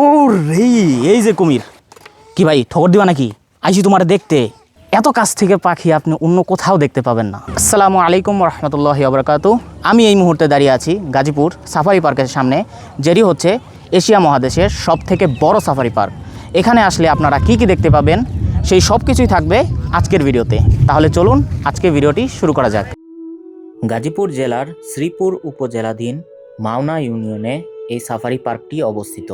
ও রে এই যে কুমির। কি ভাই ঠগর দিবা নাকি? আইসি তোমার দেখতে। এত কাছ থেকে পাখি আপনি অন্য কোথাও দেখতে পাবেন না। আসসালামু আলাইকুম রহমতুল্লাহ আবরকাতু আমি এই মুহূর্তে দাঁড়িয়ে আছি গাজীপুর সাফারি পার্কের সামনে, যেটি হচ্ছে এশিয়া মহাদেশের সব থেকে বড় সাফারি পার্ক। এখানে আসলে আপনারা কি কি দেখতে পাবেন, সেই সব কিছুই থাকবে আজকের ভিডিওতে। তাহলে চলুন আজকে ভিডিওটি শুরু করা যাক। গাজীপুর জেলার শ্রীপুর উপজেলাধীন মাওনা ইউনিয়নে এই সাফারি পার্কটি অবস্থিত।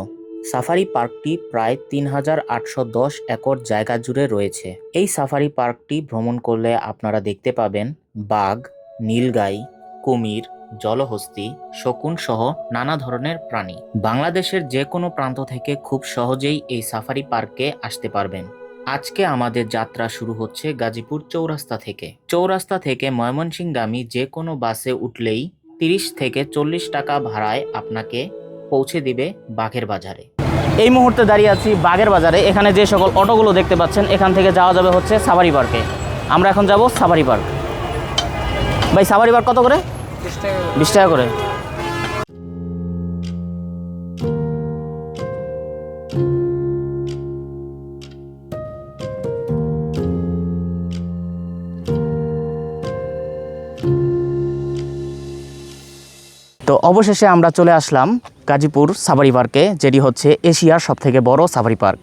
সাফারি পার্কটি প্রায় তিন হাজার আটশো দশ একর জায়গা জুড়ে রয়েছে। এই সাফারি পার্কটি ভ্রমণ করলে আপনারা দেখতে পাবেন বাঘ, নীলগাই, কুমির, জলহস্তি, শকুন সহ নানা ধরনের প্রাণী। বাংলাদেশের যে কোনো প্রান্ত থেকে খুব সহজেই এই সাফারি পার্কে আসতে পারবেন। আজকে আমাদের যাত্রা শুরু হচ্ছে গাজীপুর চৌরাস্তা থেকে। চৌরাস্তা থেকে ময়মনসিংগামী যে কোনো বাসে উঠলেই তিরিশ থেকে চল্লিশ টাকা ভাড়ায় আপনাকে পৌঁছে দিবে বাঘের বাজারে। এই মুহূর্তে দাঁড়িয়ে আছি বাগের বাজারে। এখানে যে সকল অটোগুলো দেখতে পাচ্ছেন এখান থেকে যাওয়া যাবে হচ্ছে সাফারি পার্কে। আমরা এখন যাব সাফারি পার্ক। ভাই সাফারি পার্ক কত করে। বিশ টাকা করে। তো অবশেষে আমরা চলে আসলাম গাজীপুর সাফারি পার্কে, যেটি হচ্ছে এশিয়ার সবথেকে বড় সাফারি পার্ক।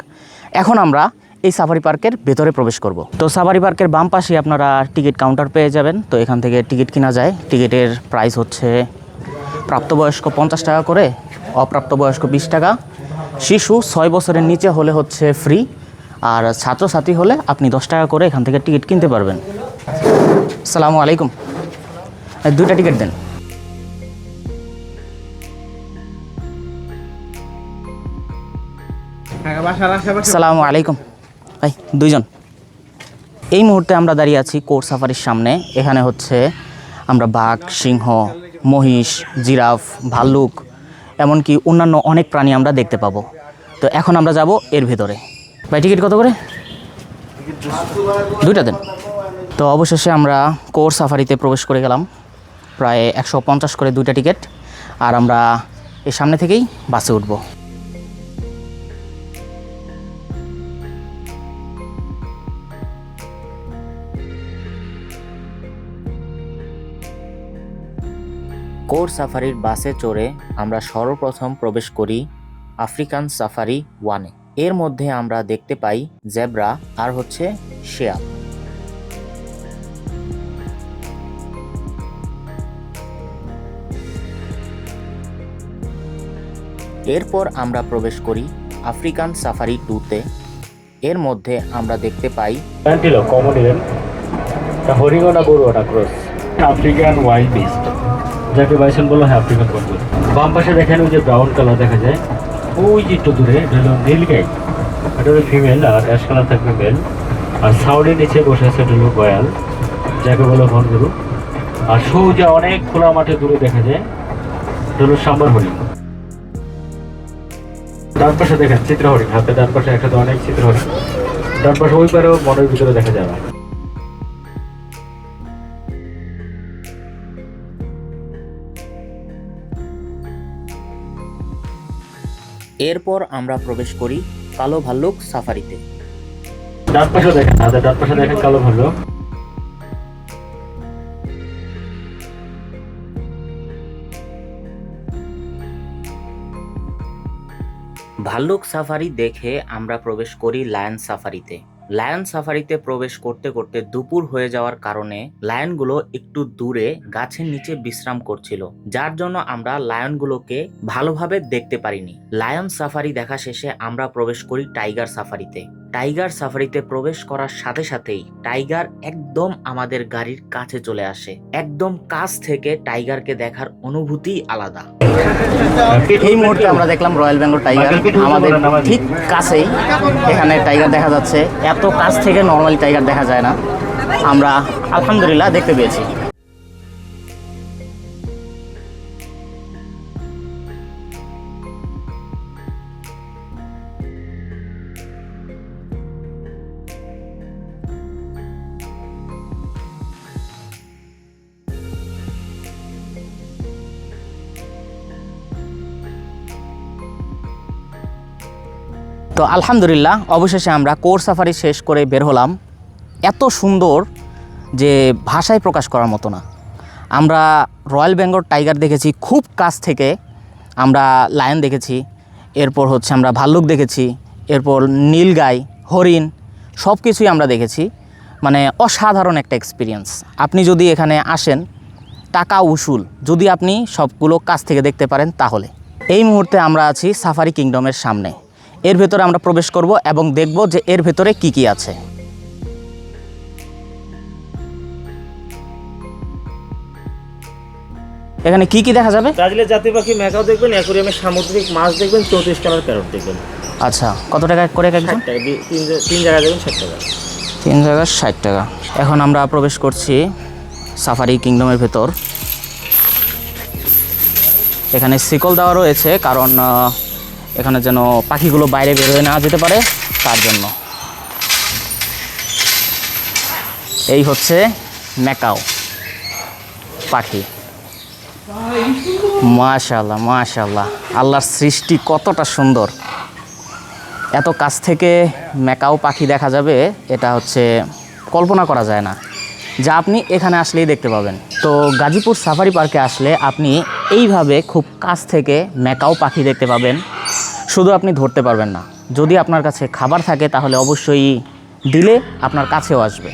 এখন আমরা এই সাফারি পার্কের ভেতরে প্রবেশ করব। তো সাফারি পার্কের বাম পাশে আপনারা টিকিট কাউন্টার পেয়ে যাবেন। তো এখান থেকে টিকিট কেনা যায়। টিকিটের প্রাইস হচ্ছে প্রাপ্তবয়স্ক পঞ্চাশ টাকা করে, অপ্রাপ্তবয়স্ক বিশ টাকা। শিশু ছয় বছরের নিচে হলে হচ্ছে ফ্রি, আর ছাত্রছাত্রী হলে আপনি দশ টাকা করে এখান থেকে টিকিট কিনতে পারবেন। আসসালামু আলাইকুম। দুইটা টিকিট দেন। সালামু আলাইকুম। ভাই দুইজন। এই মুহূর্তে আমরা দাঁড়িয়ে আছি কোর সাফারির সামনে। এখানে হচ্ছে আমরা বাঘ, সিংহ, মহিষ, জিরাফ, ভাল্লুক, এমনকি অন্যান্য অনেক প্রাণী আমরা দেখতে পাবো। তো এখন আমরা যাব এর ভেতরে। ভাই, টিকিট কত করে? দুইটা দেন। তো অবশেষে আমরা কোর সাফারিতে প্রবেশ করে গেলাম। প্রায় একশো পঞ্চাশ করে দুইটা টিকিট। আর আমরা এর সামনে থেকেই বাসে উঠবো। কোর সাফারির বাসে চড়ে আমরা সর্বপ্রথম প্রবেশ করি আফ্রিকান সাফারি ওয়ানে। এর মধ্যে আমরা দেখতে পাই জেব্রা, আর হচ্ছে শেয়াল এরপর আমরা প্রবেশ করি আফ্রিকান সাফারি টুতে। এর মধ্যে আমরা দেখতে পাই আফ্রিকান ওয়াইল্ড বিস্ট যাকে বাইসন বলা হয় আফ্রিকান কন্ট্রোল বাম পাশে দেখেন ওই যে ব্রাউন কালার দেখা যায়। ওই যে একটু দূরে, এটা হলো নীলগাই এটা হলো ফিমেল আর অ্যাশ কালার থাকবে মেল আর সাউডের নিচে বসে আছে এটা হলো গয়াল যাকে বলো ঘন গরু আর সৌজা অনেক খোলা মাঠে দূরে দেখা যায়, এটা হলো সাম্বার হরিণ ডান পাশে দেখেন চিত্র হরিণ হাতে ডান পাশে একসাথে অনেক চিত্র হরিণ ডান পাশে ওই পারেও মনের ভিতরে দেখা যাবে এরপর আমরা প্রবেশ করি কালো ভাল্লুক সাফারিতে। ডান পাশে দেখেন ডান পাশে দেখেন কালো ভালো ভাল্লুক সাফারি দেখে আমরা প্রবেশ করি লায়ন সাফারিতে। লায়ন সাফারিতে প্রবেশ করতে করতে দুপুর হয়ে যাওয়ার কারণে লায়নগুলো একটু দূরে গাছের নিচে বিশ্রাম করছিল, যার জন্য আমরা লায়নগুলোকে ভালোভাবে দেখতে পারিনি। লায়ন সাফারি দেখা শেষে আমরা প্রবেশ করি টাইগার সাফারিতে টাইগার সাফারিতে প্রবেশ করার সাথে সাথেই টাইগার একদম আমাদের গাড়ির কাছে চলে আসে। একদম কাছ থেকে টাইগারকে দেখার অনুভূতি আলাদা। এই মুহূর্তে আমরা দেখলাম রয়্যাল বেঙ্গল টাইগার। আমাদের ঠিক কাছেই এখানে টাইগার দেখা যাচ্ছে। এত কাছ থেকে নর্মালি টাইগার দেখা যায় না। আমরা আলহামদুলিল্লাহ দেখতে পেয়েছি। তো আলহামদুলিল্লাহ, অবশেষে আমরা কোর সাফারি শেষ করে বের হলাম। এত সুন্দর যে ভাষায় প্রকাশ করার মতো না। আমরা রয়্যাল বেঙ্গল টাইগার দেখেছি, খুব কাছ থেকে আমরা লায়ন দেখেছি, এরপর হচ্ছে আমরা ভাল্লুক দেখেছি, এরপর নীলগাই, হরিণ সব কিছুই আমরা দেখেছি। মানে অসাধারণ একটা এক্সপিরিয়েন্স আপনি যদি এখানে আসেন, টাকা উসুল, যদি আপনি সবগুলো কাছ থেকে দেখতে পারেন তাহলে। এই মুহূর্তে আমরা আছি সাফারি কিংডমের সামনে। এর ভেতরে আমরা প্রবেশ করব এবং দেখব যে এর ভেতরে কি কি আছে। এখানে কি কি দেখা যাবে? ব্রাজিলের জাতীয় পাখি ম্যাকাও দেখবেন অ্যাকুরিয়ামে সামুদ্রিক মাছ দেখবেন চৌত্রিশ কালার প্যারট দেখবেন। আচ্ছা কত টাকা করে এক একজন? তিন জায়গায় দেখবেন ষাট টাকা। তিন জায়গা ষাট টাকা। এখন আমরা প্রবেশ করছি সাফারি কিংডমের ভেতর। এখানে শিকল দেওয়া রয়েছে কারণ এখানে যেন পাখিগুলো বাইরে বের হয়ে না যেতে পারে, তার জন্য। এই হচ্ছে ম্যাকাও পাখি। মাশাল্লাহ মাশাল্লাহ আল্লাহর সৃষ্টি কতটা সুন্দর। এত কাছ থেকে ম্যাকাও পাখি দেখা যাবে, এটা হচ্ছে কল্পনা করা যায় না। যা আপনি এখানে আসলেই দেখতে পাবেন। তো গাজীপুর সাফারি পার্কে আসলে আপনি এইভাবে খুব কাছ থেকে ম্যাকাও পাখি দেখতে পাবেন। শুধু আপনি ধরতে পারবেন না। যদি আপনার কাছে খাবার থাকে, তাহলে অবশ্যই দিলে আপনার কাছেও আসবে।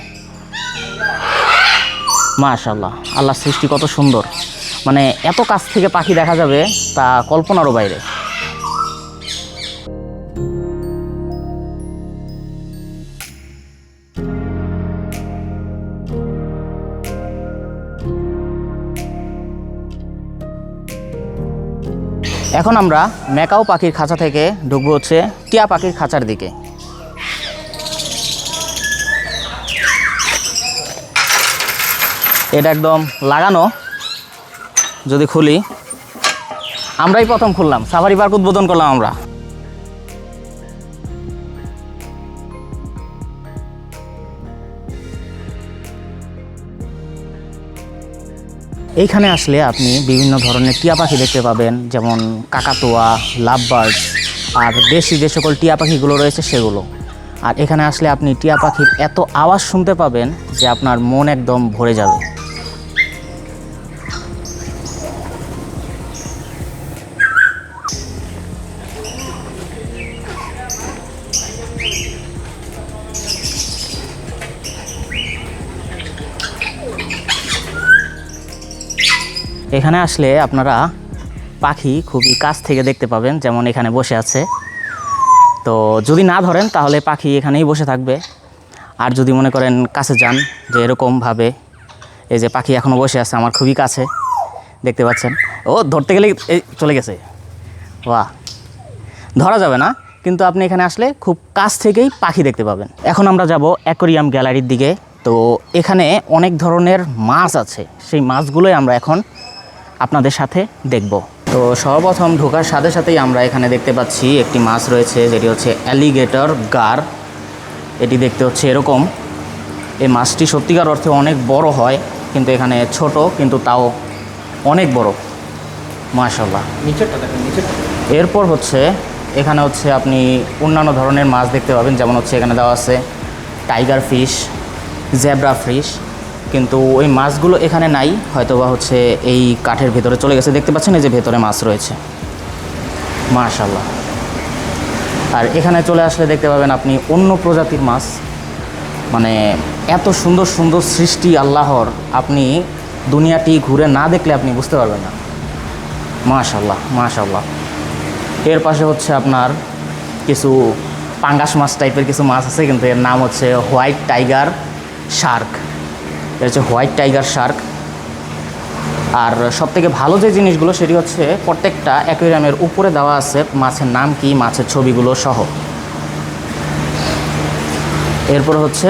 মাশাল্লাহ আল্লাহ সৃষ্টি কত সুন্দর। মানে এত কাছ থেকে পাখি দেখা যাবে, তা কল্পনারও বাইরে। এখন আমরা ম্যাকাও পাখির খাঁচা থেকে ঢুকবো হচ্ছে টিয়া পাখির খাঁচার দিকে। এটা একদম লাগানো। যদি খুলি, আমরাই প্রথম খুললাম। সাফারি পার্ক উদ্বোধন করলাম আমরা। এইখানে আসলে আপনি বিভিন্ন ধরনের টিয়া পাখি দেখতে পাবেন, যেমন কাকাতুয়া লাভ বার্ড আর দেশি যে সকল টিয়া পাখিগুলো রয়েছে সেগুলো। আর এখানে আসলে আপনি টিয়া পাখির এত আওয়াজ শুনতে পাবেন যে আপনার মন একদম ভরে যাবে। এখানে আসলে আপনারা পাখি খুবই কাছ থেকে দেখতে পাবেন, যেমন এখানে বসে আছে। তো যদি না ধরেন, তাহলে পাখি এখানেই বসে থাকবে। আর যদি মনে করেন কাছে যান, যে এরকমভাবে এই যে পাখি এখনও বসে আছে, আমার খুবই কাছে, দেখতে পাচ্ছেন। ও, ধরতে গেলে এই চলে গেছে। বাহ! ধরা যাবে না, কিন্তু আপনি এখানে আসলে খুব কাছ থেকেই পাখি দেখতে পাবেন। এখন আমরা যাব অ্যাকোরিয়াম গ্যালারির দিকে। তো এখানে অনেক ধরনের মাছ আছে। সেই মাছগুলোই আমরা এখন আপনাদের সাথে দেখব। তো সর্বপ্রথম ঢোকার সাথে সাথেই আমরা এখানে দেখতে পাচ্ছি একটি মাছ রয়েছে যেটি হচ্ছে অ্যালিগেটর গার। এটি দেখতে হচ্ছে এরকম। এই মাছটি সত্যিকার অর্থে অনেক বড় হয় কিন্তু এখানে ছোট কিন্তু তাও অনেক বড়। মাশাল্লাহ এরপর হচ্ছে এখানে হচ্ছে আপনি অন্যান্য ধরনের মাছ দেখতে পাবেন যেমন হচ্ছে এখানে দেওয়া আছে টাইগার ফিশ জেব্রা ফিশ কিন্তু ওই মাছগুলো এখানে নাই, হয়তোবা হচ্ছে এই কাঠের ভেতরে চলে গেছে। দেখতে পাচ্ছেন এই যে ভেতরে মাছ রয়েছে। মাশাল্লাহ আর এখানে চলে আসলে দেখতে পাবেন আপনি অন্য প্রজাতির মাছ। মানে এত সুন্দর সুন্দর সৃষ্টি আল্লাহর, আপনি দুনিয়াটি ঘুরে না দেখলে আপনি বুঝতে পারবেন না। মাশাল্লাহ মাশাল্লাহ এর পাশে হচ্ছে আপনার কিছু পাঙ্গাস মাছ টাইপের কিছু মাছ আছে, কিন্তু এর নাম হচ্ছে হোয়াইট টাইগার শার্ক। এর হচ্ছে হোয়াইট টাইগার শার্ক। আর সবথেকে ভালো যে জিনিসগুলো সেটি হচ্ছে প্রত্যেকটা অ্যাকোয়ারিয়ামের উপরে দেওয়া আছে মাছের নাম কি, মাছের ছবিগুলো সহ। এরপর হচ্ছে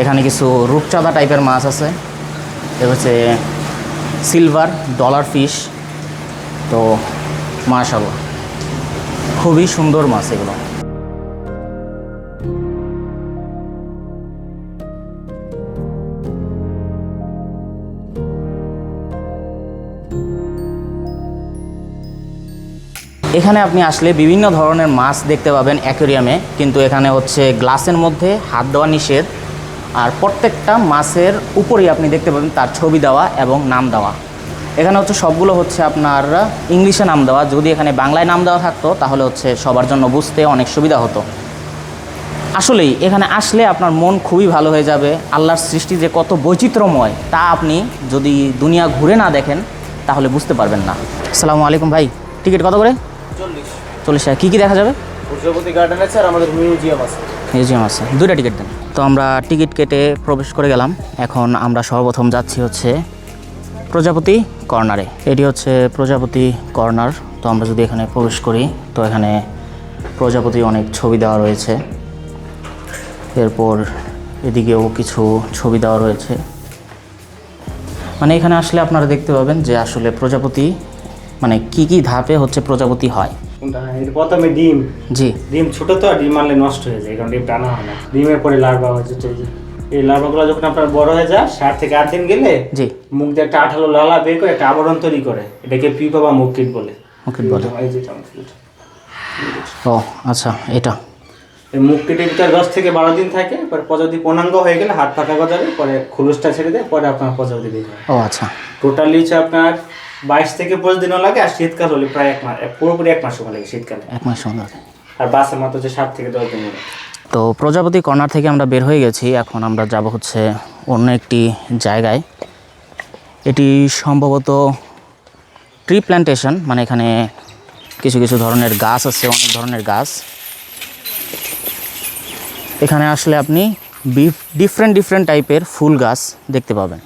এখানে কিছু রূপচাঁদা টাইপের মাছ আছে। এ হচ্ছে সিলভার, ডলার ফিশ। তো মাশাল্লাহ খুবই সুন্দর মাছ এগুলো। এখানে আপনি আসলে বিভিন্ন ধরনের মাছ দেখতে পাবেন অ্যাকোরিয়ামে, কিন্তু এখানে হচ্ছে গ্লাসের মধ্যে হাত দেওয়া নিষেধ। আর প্রত্যেকটা মাছের উপরেই আপনি দেখতে পাবেন তার ছবি দেওয়া এবং নাম দেওয়া। এখানে হচ্ছে সবগুলো হচ্ছে আপনার ইংলিশে নাম দেওয়া। যদি এখানে বাংলায় নাম দেওয়া থাকতো, তাহলে হচ্ছে সবার জন্য বুঝতে অনেক সুবিধা হতো। আসলেই, এখানে আসলে আপনার মন খুবই ভালো হয়ে যাবে। আল্লাহর সৃষ্টি যে কত বৈচিত্র্যময়, তা আপনি যদি দুনিয়া ঘুরে না দেখেন, তাহলে বুঝতে পারবেন না। আসসালামু আলাইকুম ভাই, টিকিট কত করে? চল্লিশ। টাকা। কী কী দেখা যাবে? প্রজাপতি গার্ডেন আছে আর আমাদের মিউজিয়াম আছে। মিউজিয়াম আছে। দুইটা টিকিট দেন। তো আমরা টিকিট কেটে প্রবেশ করে গেলাম। এখন আমরা সর্বপ্রথম যাচ্ছি হচ্ছে প্রজাপতি কর্নারে। এটি হচ্ছে প্রজাপতি কর্নার। তো আমরা যদি এখানে প্রবেশ করি তো এখানে প্রজাপতি অনেক ছবি দেওয়া রয়েছে। এরপর এদিকেও কিছু ছবি দেওয়া রয়েছে। মানে এখানে আসলে আপনারা দেখতে পাবেন যে আসলে প্রজাপতি মানে কি কি ধাপে হচ্ছে প্রজাপতি হয়? প্রথমে ডিম। জি। ডিম ছোট তো ডিম মারলে নষ্ট হয়ে যায় কারণ ডিম টানা হয় না। ডিমের পরে লার্ভা হয় যেটা এই। লার্ভাগুলো যখন আপনার বড় হয়ে যায় সাত থেকে আট দিন গেলে জি। মুখ দিয়ে একটা আঠালো লালা বের করে একটা আবরণ তৈরি করে। এটাকে পিপা বা মুখকিট বলে। ওকে বলে। কিট। ও আচ্ছা এটা। এই মুখ কিটের ভিতরে দশ থেকে বারো দিন থাকে পরে প্রজাপতি পূর্ণাঙ্গ হয়ে গেলে হাত ফাঁকা গজাবে পরে খুলুসটা ছেড়ে দেয় পরে আপনার প্রজাপতি বের হয়। ও আচ্ছা। টোটালি হচ্ছে আপনার বাইশ থেকে পঁচিশ দিনও লাগে আর শীতকাল হলে প্রায় এক মাস পুরোপুরি এক মাস সময় লাগে শীতকালে। এক মাস সুন্দর আর বাসের মাত্র হচ্ছে সাত থেকে দশ দিন লাগে। তো প্রজাপতি কর্নার থেকে আমরা বের হয়ে গেছি এখন আমরা যাব হচ্ছে অন্য একটি জায়গায়। এটি সম্ভবত ট্রি প্ল্যান্টেশন মানে এখানে কিছু কিছু ধরনের গাছ আছে অনেক ধরনের গাছ। এখানে আসলে আপনি ডিফারেন্ট ডিফারেন্ট টাইপের ফুল গাছ দেখতে পাবেন।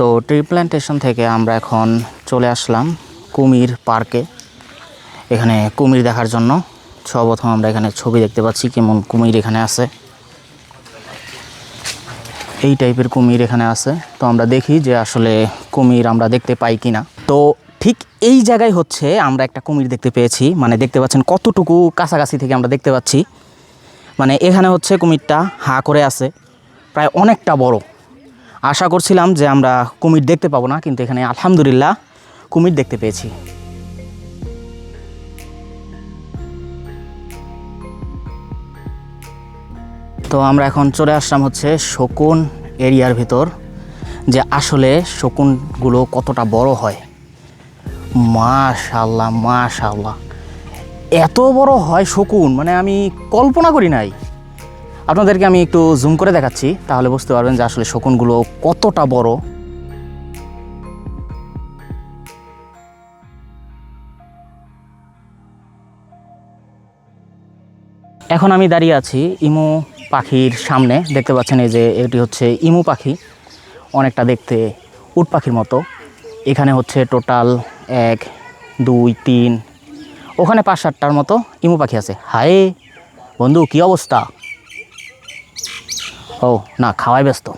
তো ট্রি প্ল্যান্টেশন থেকে আমরা এখন চলে আসলাম কুমির পার্কে। এখানে কুমির দেখার জন্য সর্বপ্রথম আমরা এখানে ছবি দেখতে পাচ্ছি কেমন কুমির এখানে আছে। এই টাইপের কুমির এখানে আছে। তো আমরা দেখি যে আসলে কুমির আমরা দেখতে পাই কি না তো ঠিক এই জায়গায় হচ্ছে আমরা একটা কুমির দেখতে পেয়েছি। মানে দেখতে পাচ্ছেন কতটুকু কাছাকাছি থেকে আমরা দেখতে পাচ্ছি। মানে এখানে হচ্ছে কুমিরটা হা করে আছে। প্রায় অনেকটা বড়। আশা করছিলাম যে আমরা কুমির দেখতে পাবো না, কিন্তু এখানে আলহামদুলিল্লাহ কুমির দেখতে পেয়েছি। তো আমরা এখন চলে আসলাম হচ্ছে শকুন এরিয়ার ভিতর, যে আসলে শকুনগুলো কতটা বড় হয়। মাশাল্লাহ মাশাল্লাহ এত বড় হয় শকুন মানে আমি কল্পনা করি নাই। আপনাদেরকে আমি একটু জুম করে দেখাচ্ছি, তাহলে বুঝতে পারবেন যে আসলে শকুনগুলো কতটা বড়। এখন আমি দাঁড়িয়ে আছি ইমু পাখির সামনে, দেখতে পাচ্ছেন এই যে এটি হচ্ছে ইমু পাখি, অনেকটা দেখতে উট পাখির মতো। এখানে হচ্ছে টোটাল এক, দুই, তিন, ওখানে পাঁচ, সাতটার মতো ইমু পাখি আছে। হায়, বন্ধু, কি অবস্থা? ও, না, খাওয়াই ব্যস্ত।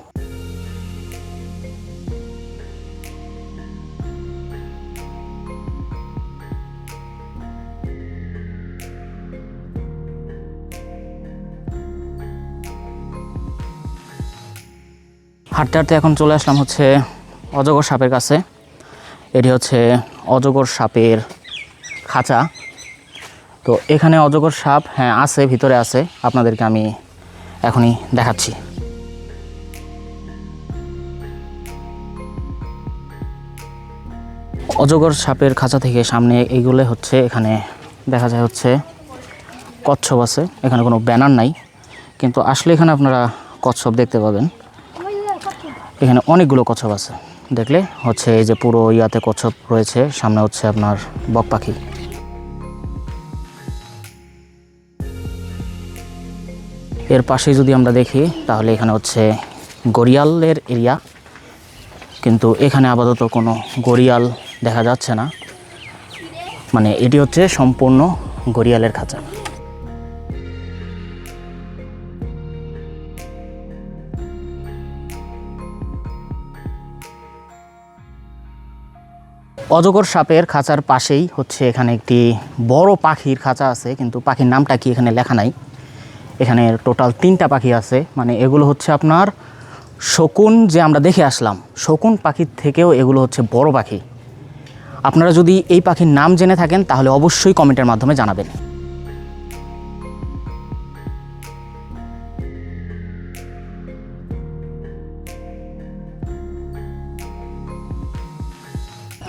হাঁটতে হাঁটতে এখন চলে আসলাম হচ্ছে অজগর সাপের কাছে। এটি হচ্ছে অজগর সাপের খাঁচা। তো এখানে অজগর সাপ হ্যাঁ আছে, ভিতরে আছে। আপনাদেরকে আমি এখনই দেখাচ্ছি। অজগর সাপের খাঁচা থেকে সামনে এইগুলো হচ্ছে, এখানে দেখা যায় হচ্ছে কচ্ছপ আছে, এখানে কোনো ব্যানার নাই, কিন্তু আসলে এখানে আপনারা কচ্ছপ দেখতে পাবেন। এখানে অনেকগুলো কচ্ছপ আছে, দেখলে হচ্ছে এই যে পুরো ইয়াতে কচ্ছপ রয়েছে, সামনে হচ্ছে আপনার বক পাখি। এর পাশে যদি আমরা দেখি, তাহলে এখানে হচ্ছে গড়িয়ালের এরিয়া, কিন্তু এখানে আপাতত কোনো গড়িয়াল দেখা যাচ্ছে না। মানে এটি হচ্ছে সম্পূর্ণ গড়িয়ালের খাঁচা। অজগর সাপের খাঁচার পাশেই হচ্ছে এখানে একটি বড় পাখির খাঁচা আছে, কিন্তু পাখির নামটা কি এখানে লেখা নাই। এখানে টোটাল তিনটা পাখি আছে মানে এগুলো হচ্ছে আপনার শকুন যে আমরা দেখে আসলাম। শকুন পাখির থেকেও এগুলো হচ্ছে বড় পাখি। আপনারা যদি এই পাখির নাম জেনে থাকেন, তাহলে অবশ্যই কমেন্টের মাধ্যমে জানাবেন।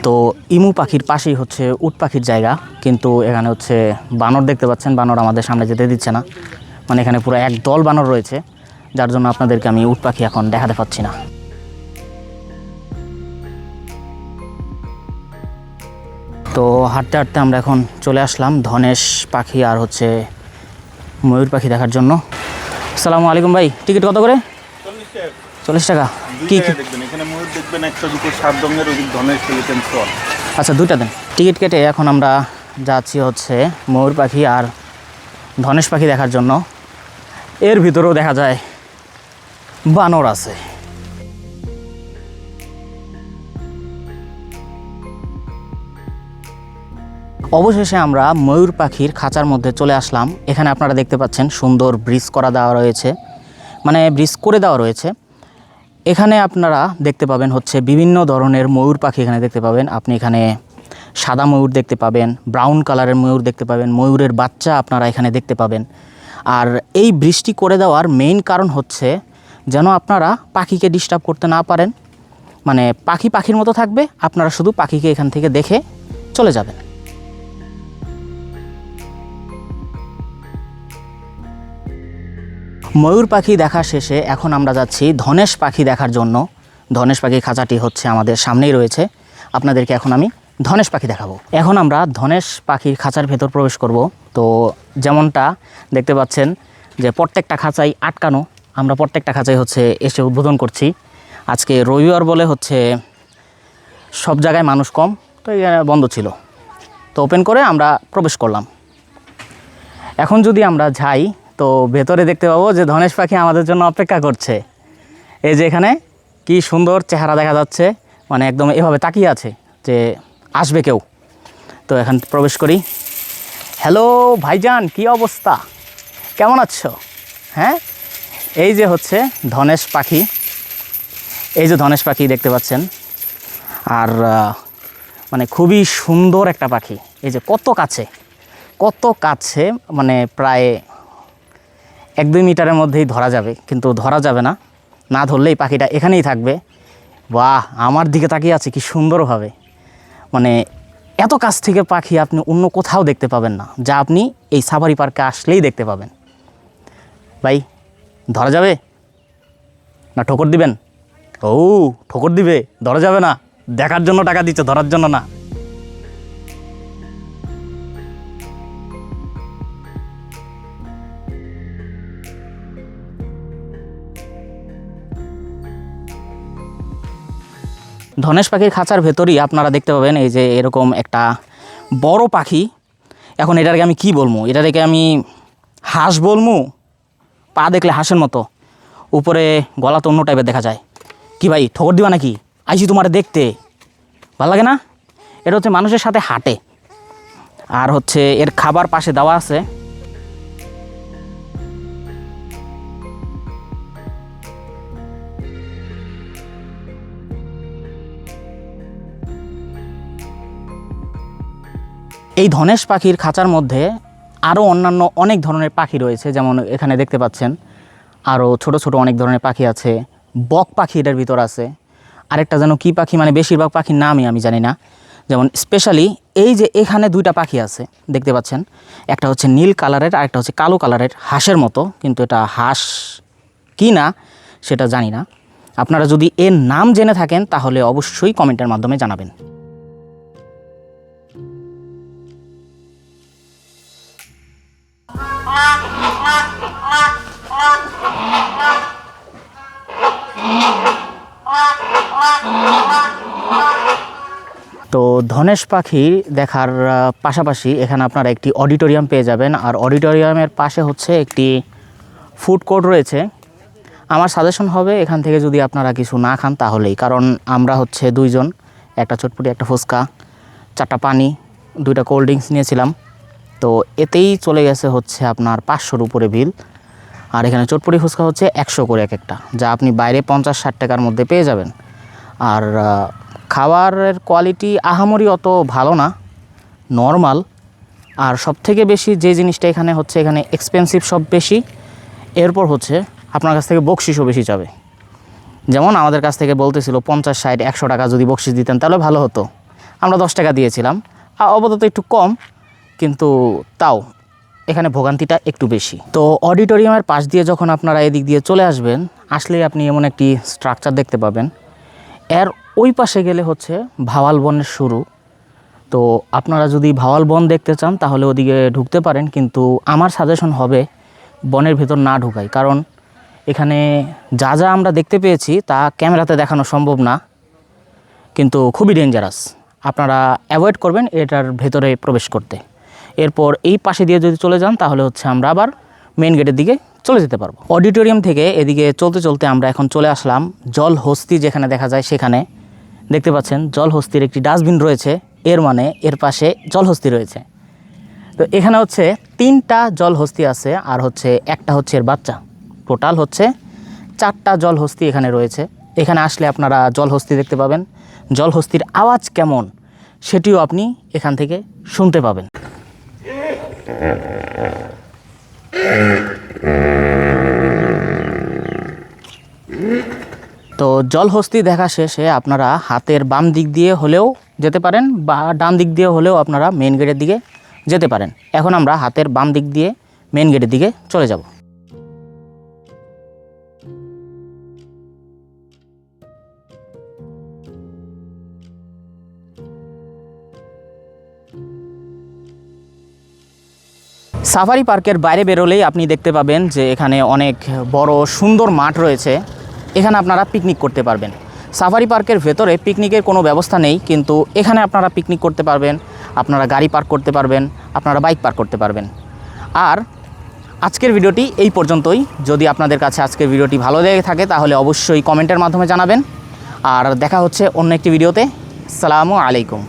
তো ইমু পাখির পাশেই হচ্ছে উট পাখির জায়গা, কিন্তু এখানে হচ্ছে বানর দেখতে পাচ্ছেন। বানর আমাদের সামনে যেতে দিচ্ছে না। মানে এখানে পুরো এক দল বানর রয়েছে, যার জন্য আপনাদেরকে আমি উট পাখি এখন দেখাতে পাচ্ছি না। তো হাঁটতে হাঁটতে আমরা এখন চলে আসলাম ধনেশ পাখি আর হচ্ছে ময়ূর পাখি দেখার জন্য। আসসালামু আলাইকুম ভাই টিকিট কত করে? চল্লিশ টাকা। কি কি? দেখবেন এখানে ময়ূর দেখবেন একটা দুটো সাত রঙের ওদিক ধনের ফেলিতেন আচ্ছা দুইটা দেন। টিকিট কেটে এখন আমরা যাচ্ছি হচ্ছে ময়ূর পাখি আর ধনেশ পাখি দেখার জন্য। এর ভিতরেও দেখা যায় বানর আছে। অবশেষে আমরা ময়ূর পাখির খাঁচার মধ্যে চলে আসলাম। এখানে আপনারা দেখতে পাচ্ছেন সুন্দর ব্রিজ করা দেওয়া রয়েছে। মানে ব্রিজ করে দেওয়া রয়েছে। এখানে আপনারা দেখতে পাবেন হচ্ছে বিভিন্ন ধরনের ময়ূর পাখি এখানে দেখতে পাবেন। আপনি এখানে সাদা ময়ূর দেখতে পাবেন, ব্রাউন কালারের ময়ূর দেখতে পাবেন, ময়ূরের বাচ্চা আপনারা এখানে দেখতে পাবেন। আর এই বৃষ্টি করে দেওয়ার মেইন কারণ হচ্ছে যেন আপনারা পাখিকে ডিস্টার্ব করতে না পারেন। মানে পাখি পাখির মতো থাকবে, আপনারা শুধু পাখিকে এখান থেকে দেখে চলে যাবেন। ময়ূর পাখি দেখা শেষে এখন আমরা যাচ্ছি ধনেশ পাখি দেখার জন্য। ধনেশ পাখির খাঁচাটি হচ্ছে আমাদের সামনেই রয়েছে। আপনাদেরকে এখন আমি ধনেশ পাখি দেখাবো। এখন আমরা ধনেশ পাখির খাঁচার ভেতর প্রবেশ করব। তো যেমনটা দেখতে পাচ্ছেন যে প্রত্যেকটা খাঁচাই আটকানো। আমরা প্রত্যেকটা খাঁচাই হচ্ছে এসে উদ্বোধন করছি। আজকে রবিবার বলে হচ্ছে সব জায়গায় মানুষ কম, তো বন্ধ ছিল। তো ওপেন করে আমরা প্রবেশ করলাম। এখন যদি আমরা যাই তো ভেতরে দেখতে পাবো যে ধনেশ পাখি আমাদের জন্য অপেক্ষা করছে। এই যে এখানে কি সুন্দর চেহারা দেখা যাচ্ছে মানে একদম এভাবে তাকিয়ে আছে যে আসবে কেউ। তো এখন প্রবেশ করি। হ্যালো ভাইজান, কি অবস্থা? কেমন আছো? হ্যাঁ? এই যে হচ্ছে ধনেশ পাখি। এই যে ধনেশ পাখি দেখতে পাচ্ছেন। আর মানে খুবই সুন্দর একটা পাখি। এই যে কত কাছে কত কাছে মানে প্রায় এক দুই মিটারের মধ্যেই ধরা যাবে, কিন্তু ধরা যাবে না। না ধরলেই পাখিটা এখানেই থাকবে। বাহ, আমার দিকে তাকিয়ে আছে, কি সুন্দরভাবে। মানে এত কাছ থেকে পাখি আপনি অন্য কোথাও দেখতে পাবেন না, যা আপনি এই সাফারি পার্কে আসলেই দেখতে পাবেন। ভাই, ধরা যাবে? না, ঠোকর দিবেন? ও, ঠোকর দিবে, ধরা যাবে না। দেখার জন্য টাকা দিচ্ছে, ধরার জন্য না। ধনেশ পাখির খাঁচার ভেতরই আপনারা দেখতে পাবেন এই যে এরকম একটা বড় পাখি। এখন এটাকে আমি কি বলব? এটাকে আমি হাঁস বলব? পা দেখলে হাঁসের মতো। উপরে গলা তো অন্য টাইপের দেখা যায়। কি ভাই ঠকর দিবা নাকি? আইসি তোমার দেখতে। ভালো লাগে না? এটা হচ্ছে মানুষের সাথে হাঁটে। আর হচ্ছে এর খাবার পাশে দেওয়া আছে। এই ধনেশ পাখির খাঁচার মধ্যে আরও অন্যান্য অনেক ধরনের পাখি রয়েছে, যেমন এখানে দেখতে পাচ্ছেন আরও ছোট ছোট অনেক ধরনের পাখি আছে, বক পাখি এটার ভিতর আছে। আরেকটা যেন কী পাখি মানে বেশিরভাগ পাখির নামই আমি জানি না। যেমন স্পেশালি এই যে এখানে দুইটা পাখি আছে, দেখতে পাচ্ছেন? একটা হচ্ছে নীল কালারের আর একটা হচ্ছে কালো কালারের হাঁসের মতো, কিন্তু এটা হাঁস কি না সেটা জানি না। আপনারা যদি এর নাম জেনে থাকেন, তাহলে অবশ্যই কমেন্টের মাধ্যমে জানাবেন। তো ধনেশ পাখি দেখার পাশাপাশি এখানে আপনারা একটি অডিটোরিয়াম পেয়ে যাবেন। আর অডিটোরিয়ামের পাশে হচ্ছে একটি ফুড কোর্ট রয়েছে। আমার সাজেশন হবে, এখান থেকে যদি আপনারা কিছু না খান তাহলেই। কারণ আমরা হচ্ছে দুইজন, একটা চটপটি, একটা ফুচকা, চারটা পানি, দুইটা কোল্ড ড্রিঙ্কস নিয়েছিলাম। তো এতেই চলে গেছে হচ্ছে আপনার পাঁচশোর উপরে বিল। আর এখানে চটপটি ফুচকা হচ্ছে একশো করে এক একটা, যা আপনি বাইরে পঞ্চাশ ষাট টাকার মধ্যে পেয়ে যাবেন। আর খাবারের কোয়ালিটি আহামরি অত ভালো না, নর্মাল। আর সব থেকে বেশি যে জিনিসটা এখানে হচ্ছে, এখানে এক্সপেন্সিভ সব বেশি, এরপর হচ্ছে আপনার কাছ থেকে বকশিসও বেশি যাবে। যেমন আমাদের কাছ থেকে বলতেছিল পঞ্চাশ ষাট একশো টাকা যদি বকশিস দিতেন তাহলে ভালো হতো। আমরা দশ টাকা দিয়েছিলাম অবদত একটু কম কিন্তু তাও, এখানে ভোগান্তিটা একটু বেশি। তো অডিটোরিয়ামের পাশ দিয়ে যখন আপনারা এদিক দিয়ে চলে আসবেন, আসলেই আপনি এমন একটি স্ট্রাকচার দেখতে পাবেন। এর ওই পাশে গেলে হচ্ছে ভাওয়াল বনের শুরু। তো আপনারা যদি ভাওয়াল বন দেখতে চান, তাহলে ওদিকে ঢুকতে পারেন, কিন্তু আমার সাজেশন হবে বনের ভেতর না ঢুকাই। কারণ এখানে যা যা আমরা দেখতে পেয়েছি, তা ক্যামেরাতে দেখানো সম্ভব না। কিন্তু খুবই ডেঞ্জারাস আপনারা অ্যাভয়েড করবেন এটার ভেতরে প্রবেশ করতে। এরপর এই পাশে দিয়ে যদি চলে যান, তাহলে হচ্ছে আমরা আবার মেন গেটের দিকে চলে যেতে পারব। অডিটোরিয়াম থেকে এদিকে চলতে চলতে আমরা এখন চলে আসলাম জল হস্তি যেখানে দেখা যায় সেখানে। দেখতে পাচ্ছেন, জল হস্তির একটি ডাস্টবিন রয়েছে, এর মানে এর পাশে জল হস্তি রয়েছে। তো এখানে হচ্ছে তিনটা জল হস্তি আছে, আর হচ্ছে একটা হচ্ছে এর বাচ্চা। টোটাল হচ্ছে চারটা জল হস্তি এখানে রয়েছে। এখানে আসলে আপনারা জল হস্তি দেখতে পাবেন। জল হস্তির আওয়াজ কেমন, সেটিও আপনি এখান থেকে শুনতে পাবেন। তো জলহস্তি দেখা শেষে আপনারা হাতের বাম দিক দিয়ে হলেও যেতে পারেন বা ডান দিক দিয়ে হলেও আপনারা মেন গেটের দিকে যেতে পারেন। এখন আমরা হাতের বাম দিক দিয়ে মেন গেটের দিকে চলে যাব। সাফারি পার্কের বাইরে বেরোলেই আপনি দেখতে পাবেন যে এখানে অনেক বড় সুন্দর মাঠ রয়েছে। এখানে আপনারা পিকনিক করতে পারবেন। সাফারি পার্কের ভেতরে পিকনিকের কোনো ব্যবস্থা নেই, কিন্তু এখানে আপনারা পিকনিক করতে পারবেন, আপনারা গাড়ি পার্ক করতে পারবেন, আপনারা বাইক পার্ক করতে পারবেন। আর আজকের ভিডিওটি এই পর্যন্তই। যদি আপনাদের কাছে আজকের ভিডিওটি ভালো লেগে থাকে, তাহলে অবশ্যই কমেন্টের মাধ্যমে জানাবেন। আর দেখা হচ্ছে অন্য একটি ভিডিওতে সালামু আলাইকুম।